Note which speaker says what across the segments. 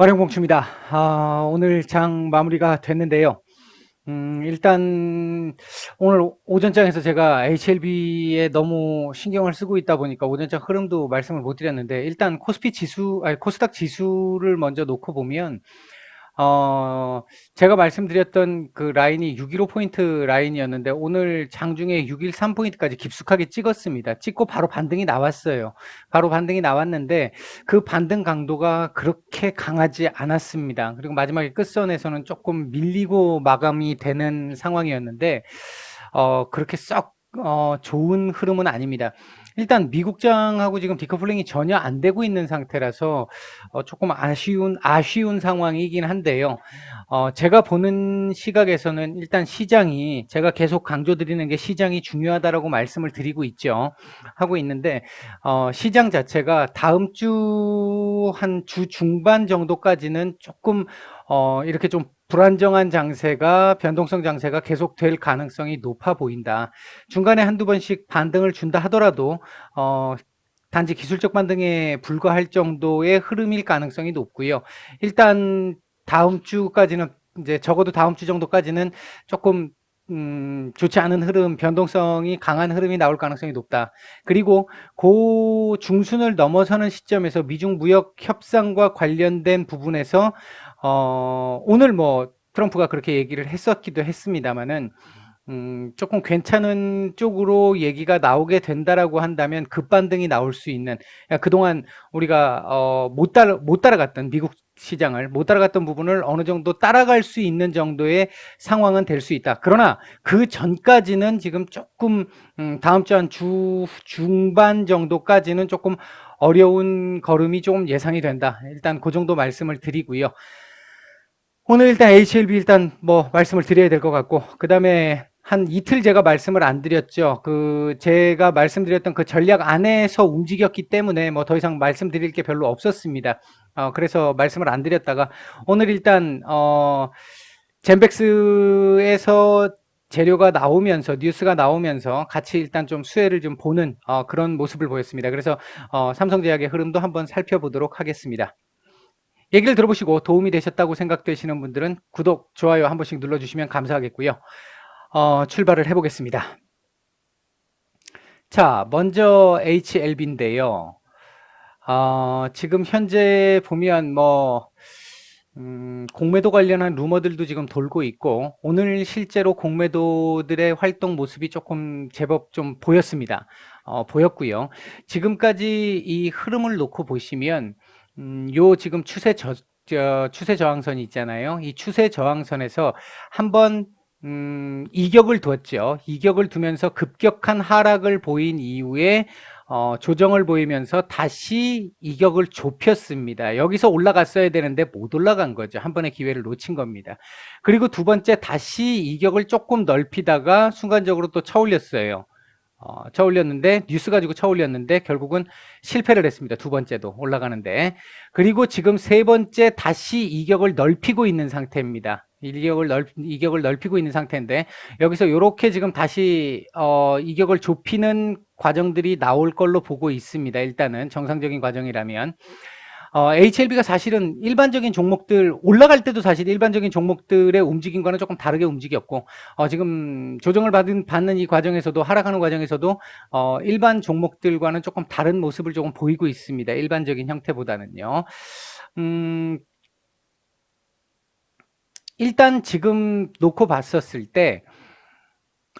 Speaker 1: 어령공추입니다. 아, 오늘 장 마무리가 됐는데요. 음, 일단 오늘 오전장에서 제가 HLB에 너무 신경을 쓰고 있다 보니까 오전장 흐름도 말씀을 못 드렸는데 일단 코스피 지수, 아니 코스닥 지수를 먼저 놓고 보면 어, 제가 말씀드렸던 그 라인이 615 포인트 라인이었는데 오늘 장중에 613 포인트까지 깊숙하게 찍었습니다. 찍고 바로 반등이 나왔어요. 바로 반등이 나왔는데 그 반등 강도가 그렇게 강하지 않았습니다. 그리고 마지막에 끝선에서는 조금 밀리고 마감이 되는 상황이었는데 어, 그렇게 썩 어, 좋은 흐름은 아닙니다. 일단 미국장하고 지금 디커플링이 전혀 안 되고 있는 상태라서 어, 조금 아쉬운 아쉬운 상황이긴 한데요. 어, 제가 보는 시각에서는 일단 시장이 제가 계속 강조드리는 게 시장이 중요하다라고 말씀을 드리고 있죠. 하고 있는데 어, 시장 자체가 다음 주 한 주 중반 정도까지는 조금 어, 이렇게 좀 불안정한 장세가 변동성 장세가 계속될 가능성이 높아 보인다. 중간에 한두 번씩 반등을 준다 하더라도 어 단지 기술적 반등에 불과할 정도의 흐름일 가능성이 높고요. 일단 다음 주까지는 이제 적어도 다음 주 정도까지는 조금 음, 좋지 않은 흐름, 변동성이 강한 흐름이 나올 가능성이 높다. 그리고 고 중순을 넘어서는 시점에서 미중 무역 협상과 관련된 부분에서 어, 오늘 뭐 트럼프가 그렇게 얘기를 했었기도 했습니다만은 음, 조금 괜찮은 쪽으로 얘기가 나오게 된다라고 한다면 급반등이 나올 수 있는 그러니까 그동안 우리가 어, 못 따라 못 따라갔던 미국 시장을 못 따라갔던 부분을 어느 정도 따라갈 수 있는 정도의 상황은 될 수 있다. 그러나 그 전까지는 지금 조금 음, 다음 주 한 주 중반 정도까지는 조금 어려운 걸음이 좀 예상이 된다. 일단 그 정도 말씀을 드리고요. 오늘 일단 HLB 일단 뭐 말씀을 드려야 될 것 같고 그 다음에 한 이틀 제가 말씀을 안 드렸죠. 그 제가 말씀드렸던 그 전략 안에서 움직였기 때문에 뭐 더 이상 말씀드릴 게 별로 없었습니다. 어, 그래서 말씀을 안 드렸다가 오늘 일단 어 젠백스에서 재료가 나오면서 뉴스가 나오면서 같이 일단 좀 수혜를 좀 보는 어, 그런 모습을 보였습니다. 그래서 어, 삼성제약의 흐름도 한번 살펴보도록 하겠습니다. 얘기를 들어보시고 도움이 되셨다고 생각되시는 분들은 구독, 좋아요 한 번씩 눌러주시면 감사하겠고요. 어, 출발을 해보겠습니다. 자, 먼저 HLB인데요. 어, 지금 현재 보면 뭐 음, 공매도 관련한 루머들도 지금 돌고 있고 오늘 실제로 공매도들의 활동 모습이 조금 제법 좀 보였습니다. 어, 보였고요. 지금까지 이 흐름을 놓고 보시면 음, 요 지금 추세 저, 저 추세 저항선이 있잖아요. 이 추세 저항선에서 한번 음, 이격을 두었죠. 이격을 두면서 급격한 하락을 보인 이후에 어, 조정을 보이면서 다시 이격을 좁혔습니다. 여기서 올라갔어야 되는데 못 올라간 거죠. 한 번의 기회를 놓친 겁니다. 그리고 두 번째 다시 이격을 조금 넓히다가 순간적으로 또 쳐올렸어요. 어, 쳐 올렸는데 뉴스 가지고 쳐 올렸는데 결국은 실패를 했습니다. 두 번째도 올라가는데 그리고 지금 세 번째 다시 이격을 넓히고 있는 상태입니다. 이격을 넓 이격을 넓히고 있는 상태인데 여기서 이렇게 지금 다시 어, 이격을 좁히는 과정들이 나올 걸로 보고 있습니다. 일단은 정상적인 과정이라면 어, HLB가 사실은 일반적인 종목들 올라갈 때도 사실 일반적인 종목들의 움직임과는 조금 다르게 움직였고 어, 지금 조정을 받은 받는 이 과정에서도 하락하는 과정에서도 어, 일반 종목들과는 조금 다른 모습을 조금 보이고 있습니다. 일반적인 형태보다는요. 음, 일단 지금 놓고 봤었을 때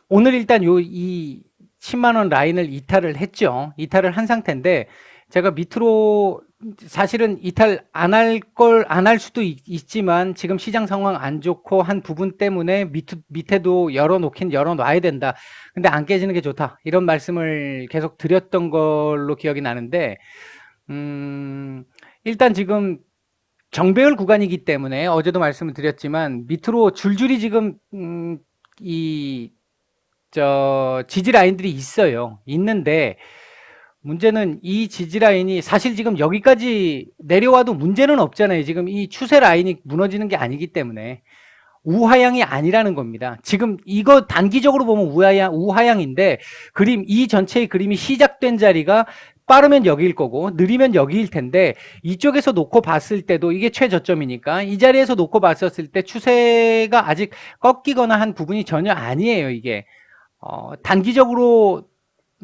Speaker 1: 오늘 일단 요 이 10만 원 라인을 이탈을 했죠. 이탈을 한 상태인데 제가 밑으로 사실은 이탈 안 할 걸 안 할 수도 있, 지만 지금 시장 상황 안 좋고 한 부분 때문에 밑, 밑에도 열어놓긴 열어놔야 된다. 근데 안 깨지는 게 좋다. 이런 말씀을 계속 드렸던 걸로 기억이 나는데 음, 일단 지금 정배열 구간이기 때문에 어제도 말씀을 드렸지만 밑으로 줄줄이 지금 음, 이저 지지 라인들이 있어요. 있는데 문제는 이 지지 라인이 사실 지금 여기까지 내려와도 문제는 없잖아요. 지금 이 추세 라인이 무너지는 게 아니기 때문에 우하향이 아니라는 겁니다. 지금 이거 단기적으로 보면 우하향, 우하향인데 그림 이 전체의 그림이 시작된 자리가 빠르면 여기일 거고 느리면 여기일 텐데 이쪽에서 놓고 봤을 때도 이게 최저점이니까 이 자리에서 놓고 봤었을 때 추세가 아직 꺾이거나 한 부분이 전혀 아니에요 이게 어, 단기적으로 뭐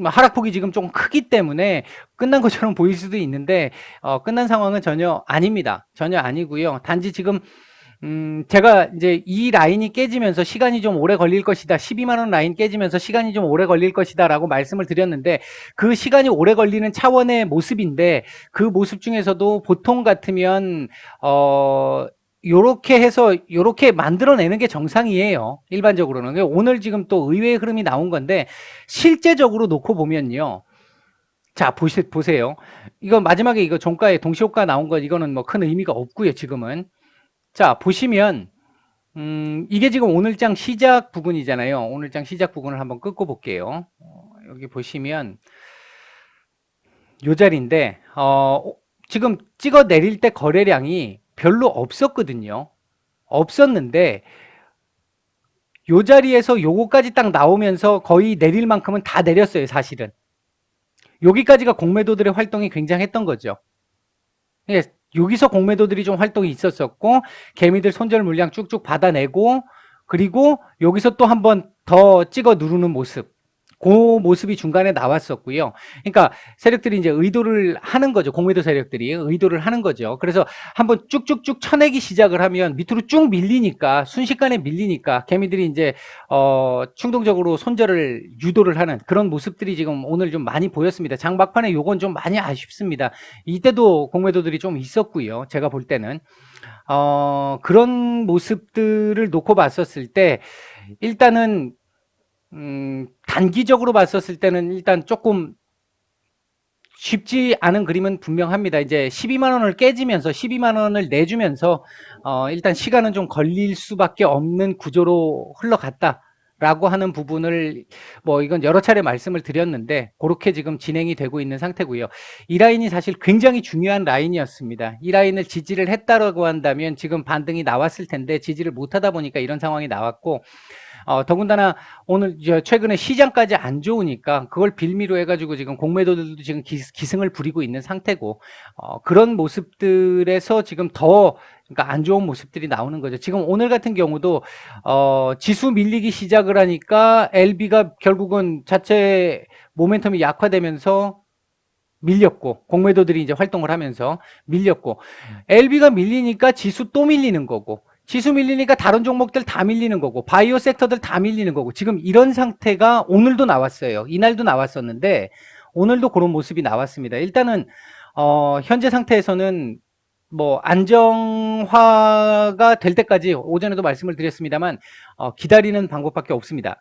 Speaker 1: 하락폭이 지금 좀 크기 때문에 끝난 것처럼 보일 수도 있는데 어, 끝난 상황은 전혀 아닙니다 전혀 아니고요 단지 지금 음, 제가 이제 이 라인이 깨지면서 시간이 좀 오래 걸릴 것이다. 12만 원 라인 깨지면서 시간이 좀 오래 걸릴 것이다. 라고 말씀을 드렸는데 그 시간이 오래 걸리는 차원의 모습인데 그 모습 중에서도 보통 같으면, 어, 요렇게 해서 요렇게 만들어내는 게 정상이에요. 일반적으로는. 오늘 지금 또 의외의 흐름이 나온 건데 실제적으로 놓고 보면요. 자, 보시, 보세요. 이거 마지막에 이거 종가에 동시효과 나온 건 이거는 뭐 큰 의미가 없고요, 지금은. 자, 보시면, 음, 이게 지금 오늘장 시작 부분이잖아요. 오늘장 시작 부분을 한번 끊고 볼게요. 어, 여기 보시면, 요 자리인데, 어, 지금 찍어 내릴 때 거래량이 별로 없었거든요. 없었는데, 요 자리에서 요거까지 딱 나오면서 거의 내릴 만큼은 다 내렸어요, 사실은. 여기까지가 공매도들의 활동이 굉장했던 거죠. 예, 여기서 공매도들이 좀 활동이 있었었고 개미들 손절 물량 쭉쭉 받아내고 그리고 여기서 또 한 번 더 찍어 누르는 모습 그 모습이 중간에 나왔었고요. 그러니까 세력들이 이제 의도를 하는 거죠. 공매도 세력들이 의도를 하는 거죠. 그래서 한번 쭉쭉쭉 쳐내기 시작을 하면 밑으로 쭉 밀리니까 순식간에 밀리니까 개미들이 이제 어 충동적으로 손절을 유도를 하는 그런 모습들이 지금 오늘 좀 많이 보였습니다. 장박판에 요건 좀 많이 아쉽습니다. 이때도 공매도들이 좀 있었고요. 제가 볼 때는 어 그런 모습들을 놓고 봤었을 때 일단은 음, 단기적으로 봤었을 때는 일단 조금 쉽지 않은 그림은 분명합니다. 이제 12만 원을 깨지면서 12만 원을 내주면서 어, 일단 시간은 좀 걸릴 수밖에 없는 구조로 흘러갔다. 라고 하는 부분을 뭐 이건 여러 차례 말씀을 드렸는데 그렇게 지금 진행이 되고 있는 상태고요. 이 라인이 사실 굉장히 중요한 라인이었습니다. 이 라인을 지지를 했다라고 한다면 지금 반등이 나왔을 텐데 지지를 못하다 보니까 이런 상황이 나왔고 어, 더군다나 오늘 최근에 시장까지 안 좋으니까 그걸 빌미로 해가지고 지금 공매도들도 지금 기, 승을 부리고 있는 상태고 어, 그런 모습들에서 지금 더 그러니까 안 좋은 모습들이 나오는 거죠. 지금 오늘 같은 경우도 어, 지수 밀리기 시작을 하니까 LB가 결국은 자체 모멘텀이 약화되면서 밀렸고 공매도들이 이제 활동을 하면서 밀렸고 LB가 밀리니까 지수 또 밀리는 거고 지수 밀리니까 다른 종목들 다 밀리는 거고 바이오 섹터들 다 밀리는 거고 지금 이런 상태가 오늘도 나왔어요. 이날도 나왔었는데 오늘도 그런 모습이 나왔습니다. 일단은 어, 현재 상태에서는 뭐 안정화가 될 때까지 오전에도 말씀을 드렸습니다만 어, 기다리는 방법밖에 없습니다.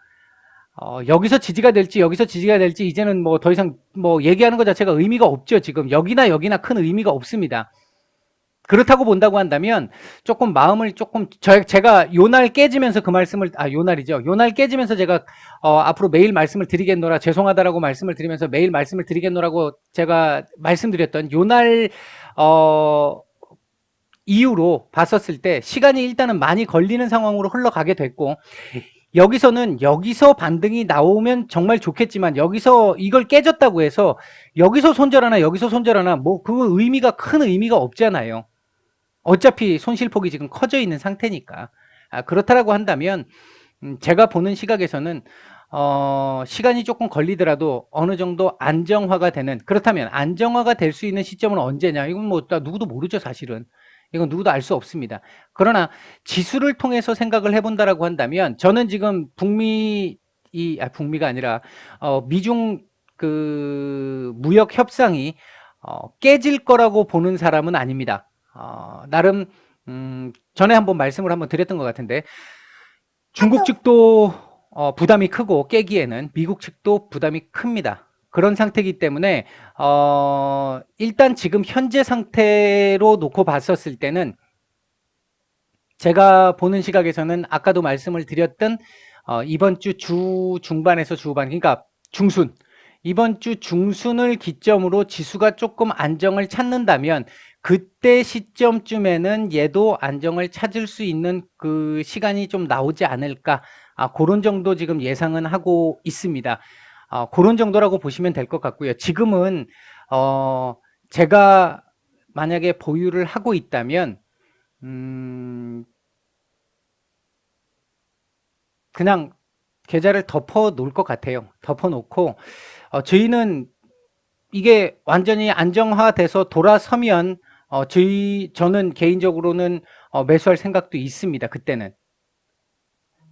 Speaker 1: 어, 여기서 지지가 될지 여기서 지지가 될지 이제는 뭐 더 이상 뭐 얘기하는 것 자체가 의미가 없죠. 지금 여기나 여기나 큰 의미가 없습니다. 그렇다고 본다고 한다면 조금 마음을 조금 저, 제가 요날 깨지면서 그 말씀을 아 요날이죠. 요날 깨지면서 제가 어, 앞으로 매일 말씀을 드리겠노라 죄송하다라고 말씀을 드리면서 매일 말씀을 드리겠노라고 제가 말씀드렸던 요날 어 이후로 봤었을 때 시간이 일단은 많이 걸리는 상황으로 흘러가게 됐고 여기서는 여기서 반등이 나오면 정말 좋겠지만 여기서 이걸 깨졌다고 해서 여기서 손절하나 여기서 손절하나 뭐 그 의미가 큰 의미가 없잖아요. 어차피 손실폭이 지금 커져 있는 상태니까. 아, 그렇다라고 한다면 음, 제가 보는 시각에서는 어, 시간이 조금 걸리더라도 어느 정도 안정화가 되는 그렇다면 안정화가 될 수 있는 시점은 언제냐? 이건 뭐 누구도 모르죠, 사실은. 이건 누구도 알 수 없습니다. 그러나 지수를 통해서 생각을 해본다라고 한다면 저는 지금 북미 이 아, 북미가 아니라 어, 미중 그 무역 협상이 어, 깨질 거라고 보는 사람은 아닙니다. 어, 나름 음, 전에 한번 말씀을 한번 드렸던 것 같은데 중국 측도 어, 부담이 크고 깨기에는 미국 측도 부담이 큽니다. 그런 상태이기 때문에 어, 일단 지금 현재 상태로 놓고 봤었을 때는 제가 보는 시각에서는 아까도 말씀을 드렸던 어, 이번 주 주 중반에서 주후반 그러니까 중순 이번 주 중순을 기점으로 지수가 조금 안정을 찾는다면 그때 시점쯤에는 얘도 안정을 찾을 수 있는 그 시간이 좀 나오지 않을까 아, 그런 정도 지금 예상은 하고 있습니다. 아, 그런 정도라고 보시면 될 것 같고요. 지금은 어, 제가 만약에 보유를 하고 있다면, 음, 그냥 계좌를 덮어 놓을 것 같아요. 덮어 놓고, 어, 저희는 이게 완전히 안정화돼서 돌아서면, 어, 저희, 저는 개인적으로는 어, 매수할 생각도 있습니다. 그때는.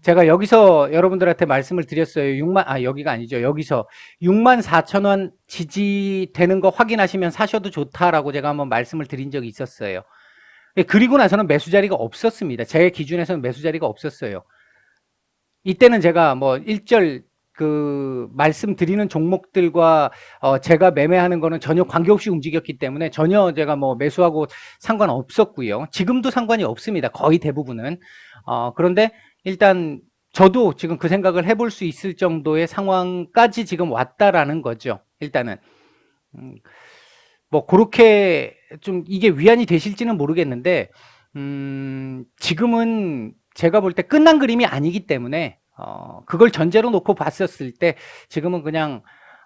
Speaker 1: 제가 여기서 여러분들한테 말씀을 드렸어요. 6만, 아, 여기가 아니죠. 여기서 6만 4천 원 지지되는 거 확인하시면 사셔도 좋다라고 제가 한번 말씀을 드린 적이 있었어요. 예, 그리고 나서는 매수 자리가 없었습니다. 제 기준에서는 매수 자리가 없었어요. 이때는 제가 뭐 일절 그 말씀드리는 종목들과 어 제가 매매하는 거는 전혀 관계없이 움직였기 때문에 전혀 제가 뭐 매수하고 상관없었고요. 지금도 상관이 없습니다. 거의 대부분은. 어 그런데 일단 저도 지금 그 생각을 해볼 수 있을 정도의 상황까지 지금 왔다라는 거죠. 일단은. 음, 뭐, 그렇게 좀 이게 위안이 되실지는 모르겠는데, 음, 지금은 제가 볼 때 끝난 그림이 아니기 때문에, 어, 그걸 전제로 놓고 봤었을 때, 지금은 그냥,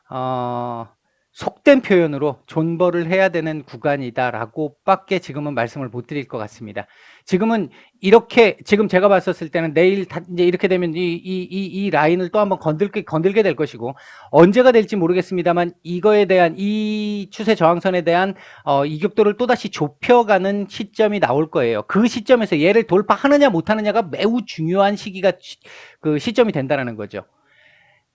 Speaker 1: 어, 속된 표현으로 존버를 해야 되는 구간이다라고 밖에 지금은 말씀을 못 드릴 것 같습니다. 지금은 이렇게 지금 제가 봤었을 때는 내일 다 이제 이렇게 되면 이 이 이 이 라인을 또 한번 건들게 건들게 될 것이고 언제가 될지 모르겠습니다만 이거에 대한 이 추세 저항선에 대한 어 이격도를 또 다시 좁혀가는 시점이 나올 거예요. 그 시점에서 얘를 돌파하느냐 못하느냐가 매우 중요한 시기가 그 시점이 된다라는 거죠.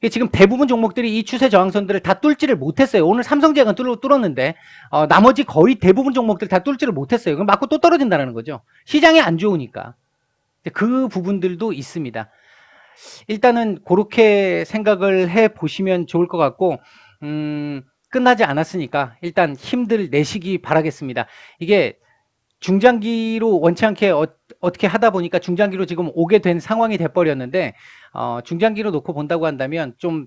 Speaker 1: 지금 대부분 종목들이 이 추세 저항선들을 다 뚫지를 못했어요. 오늘 삼성제약은 뚫었는데 어, 나머지 거의 대부분 종목들 다 뚫지를 못했어요. 그럼 맞고 또 떨어진다는 거죠. 시장이 안 좋으니까 그 부분들도 있습니다. 일단은 그렇게 생각을 해 보시면 좋을 것 같고 음, 끝나지 않았으니까 일단 힘들 내시기 바라겠습니다. 이게 중장기로 원치 않게 어, 떻게 하다 보니까 중장기로 지금 오게 된 상황이 돼버렸는데 어, 중장기로 놓고 본다고 한다면 좀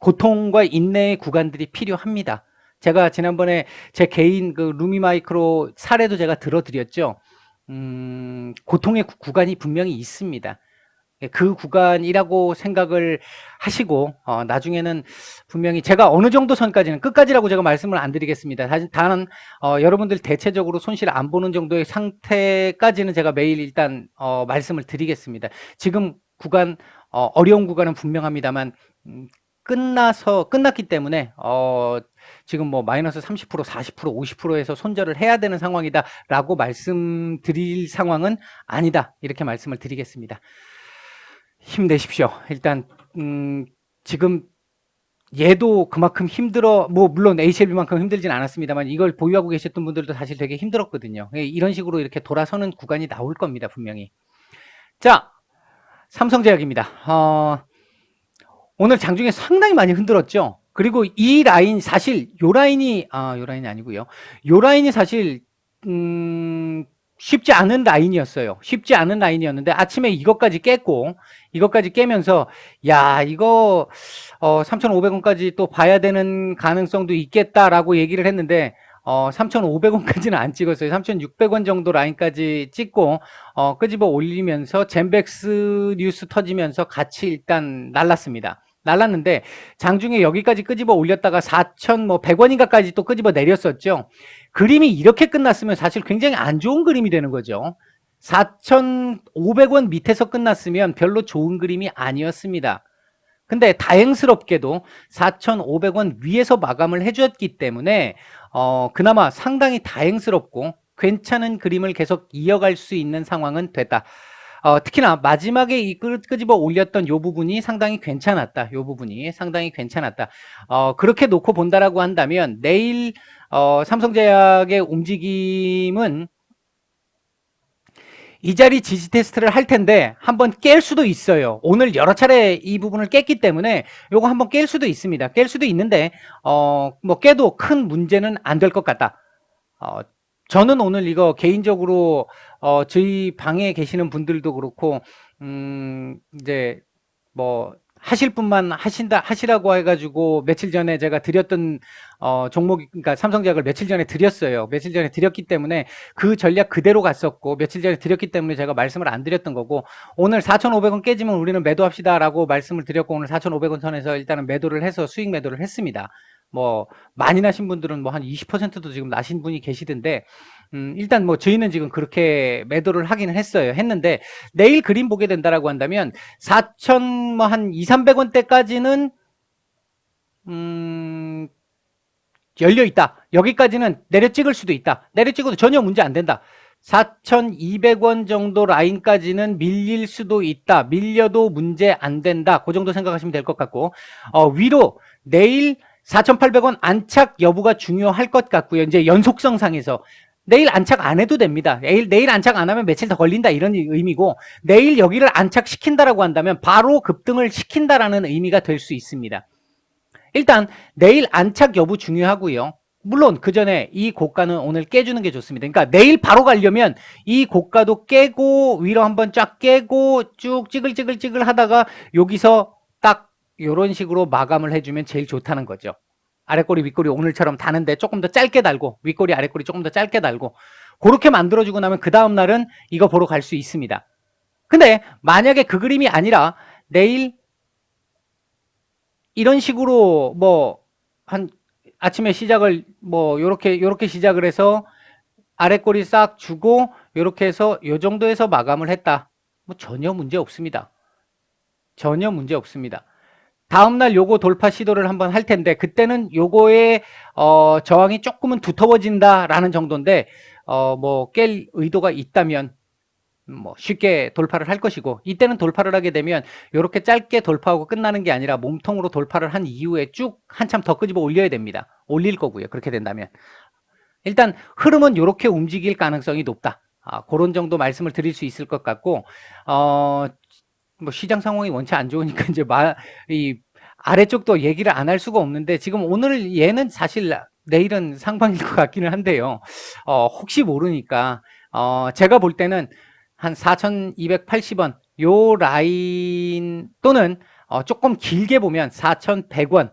Speaker 1: 고통과 인내의 구간들이 필요합니다. 제가 지난번에 제 개인 그 루미 마이크로 사례도 제가 들어드렸죠. 음, 고통의 구간이 분명히 있습니다. 예, 그 구간이라고 생각을 하시고 어, 나중에는 분명히 제가 어느 정도 선까지는 끝까지라고 제가 말씀을 안 드리겠습니다. 단 어, 여러분들 대체적으로 손실 안 보는 정도의 상태까지는 제가 매일 일단 어, 말씀을 드리겠습니다. 지금 구간 어, 어려운 구간은 분명합니다만 음, 끝나서 끝났기 때문에 어, 지금 뭐 마이너스 30% 40% 50%에서 손절을 해야 되는 상황이다라고 말씀드릴 상황은 아니다 이렇게 말씀을 드리겠습니다. 힘내십시오. 일단 음, 지금 얘도 그만큼 힘들어 뭐 물론 HLB만큼 힘들진 않았습니다만 이걸 보유하고 계셨던 분들도 사실 되게 힘들었거든요. 예, 이런 식으로 이렇게 돌아서는 구간이 나올 겁니다. 분명히. 자, 삼성제약입니다. 어, 오늘 장중에 상당히 많이 흔들었죠. 그리고 이 라인 사실 요 라인이 아요 라인이 아니고요. 요 라인이 사실 음 쉽지 않은 라인이었어요. 쉽지 않은 라인이었는데 아침에 이것까지 깼고 이것까지 깨면서 야 이거 어 3,500원까지 또 봐야 되는 가능성도 있겠다라고 얘기를 했는데 어 3,500원까지는 안 찍었어요. 3,600원 정도 라인까지 찍고 어 끄집어 올리면서 젠백스 뉴스 터지면서 같이 일단 날랐습니다. 날랐는데 장중에 여기까지 끄집어 올렸다가 4,100원인가까지 뭐또 끄집어 내렸었죠. 그림이 이렇게 끝났으면 사실 굉장히 안 좋은 그림이 되는 거죠. 4,500원 밑에서 끝났으면 별로 좋은 그림이 아니었습니다. 근데 다행스럽게도 4,500원 위에서 마감을 해주었기 때문에 어, 그나마 상당히 다행스럽고 괜찮은 그림을 계속 이어갈 수 있는 상황은 됐다. 어, 특히나 마지막에 이 끄집어 올렸던 요 부분이 상당히 괜찮았다. 요 부분이 상당히 괜찮았다. 어, 그렇게 놓고 본다라고 한다면 내일 어, 삼성제약의 움직임은 이 자리 지지 테스트를 할 텐데 한번 깰 수도 있어요. 오늘 여러 차례 이 부분을 깼기 때문에 요거 한번 깰 수도 있습니다. 깰 수도 있는데 어, 뭐 깨도 큰 문제는 안 될 것 같다. 어, 저는 오늘 이거 개인적으로 어 저희 방에 계시는 분들도 그렇고 음 이제 뭐 하실 분만 하신다 하시라고 해가지고 며칠 전에 제가 드렸던 어 종목 그러니까 삼성제약을 며칠 전에 드렸어요. 며칠 전에 드렸기 때문에 그 전략 그대로 갔었고 며칠 전에 드렸기 때문에 제가 말씀을 안 드렸던 거고 오늘 4,500원 깨지면 우리는 매도합시다라고 말씀을 드렸고 오늘 4,500원 선에서 일단은 매도를 해서 수익 매도를 했습니다. 뭐 많이 나신 분들은 뭐 한 20%도 지금 나신 분이 계시던데 음, 일단 뭐 저희는 지금 그렇게 매도를 하기는 했어요. 했는데 내일 그림 보게 된다라고 한다면 4천 뭐 한 2, 300원대까지는 음, 열려 있다. 여기까지는 내려 찍을 수도 있다. 내려 찍어도 전혀 문제 안 된다. 4,200원 정도 라인까지는 밀릴 수도 있다. 밀려도 문제 안 된다. 그 정도 생각하시면 될 것 같고, 어, 위로 내일 4,800원 안착 여부가 중요할 것 같고요. 이제 연속성 상에서 내일 안착 안 해도 됩니다. 내일, 내일 안착 안 하면 며칠 더 걸린다 이런 의미고 내일 여기를 안착시킨다라고 한다면 바로 급등을 시킨다라는 의미가 될 수 있습니다. 일단 내일 안착 여부 중요하고요. 물론 그 전에 이 고가는 오늘 깨주는 게 좋습니다. 그러니까 내일 바로 가려면 이 고가도 깨고 위로 한번 쫙 깨고 쭉 찌글찌글찌글 하다가 여기서 딱 이런 식으로 마감을 해주면 제일 좋다는 거죠. 아래꼬리 윗꼬리 오늘처럼 다는데 조금 더 짧게 달고 윗꼬리 아래꼬리 조금 더 짧게 달고 그렇게 만들어주고 나면 그 다음 날은 이거 보러 갈 수 있습니다. 근데 만약에 그 그림이 아니라 내일 이런 식으로 뭐 한 아침에 시작을 뭐 요렇게 요렇게 시작을 해서 아래꼬리 싹 주고 요렇게 해서 요 정도에서 마감을 했다. 뭐 전혀 문제 없습니다. 전혀 문제 없습니다. 다음날 요거 돌파 시도를 한번 할 텐데 그때는 요거의 어, 저항이 조금은 두터워진다라는 정도인데 어, 뭐 깰 의도가 있다면 뭐 쉽게 돌파를 할 것이고 이때는 돌파를 하게 되면 이렇게 짧게 돌파하고 끝나는 게 아니라 몸통으로 돌파를 한 이후에 쭉 한참 더 끄집어 올려야 됩니다. 올릴 거고요. 그렇게 된다면 일단 흐름은 이렇게 움직일 가능성이 높다. 아, 그런 정도 말씀을 드릴 수 있을 것 같고 어, 뭐 시장 상황이 원체 안 좋으니까 이제 마, 이 아래쪽도 얘기를 안 할 수가 없는데 지금 오늘 얘는 사실 내일은 상방일 것 같기는 한데요. 어, 혹시 모르니까 어, 제가 볼 때는 한 4,280원 요 라인 또는 어, 조금 길게 보면 4,100원.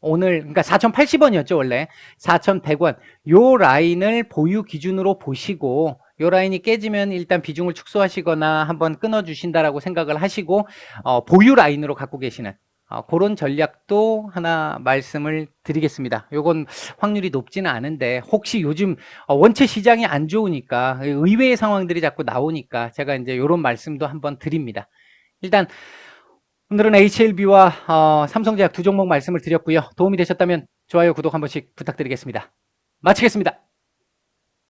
Speaker 1: 오늘 그러니까 4,080원이었죠 원래. 4,100원. 요 라인을 보유 기준으로 보시고 요 라인이 깨지면 일단 비중을 축소하시거나 한번 끊어 주신다라고 생각을 하시고 어, 보유 라인으로 갖고 계시는 어, 그런 전략도 하나 말씀을 드리겠습니다. 요건 확률이 높지는 않은데 혹시 요즘 어, 원체 시장이 안 좋으니까 의외의 상황들이 자꾸 나오니까 제가 이제 요런 말씀도 한번 드립니다. 일단 오늘은 HLB와 어, 삼성제약 두 종목 말씀을 드렸고요. 도움이 되셨다면 좋아요, 구독 한 번씩 부탁드리겠습니다. 마치겠습니다.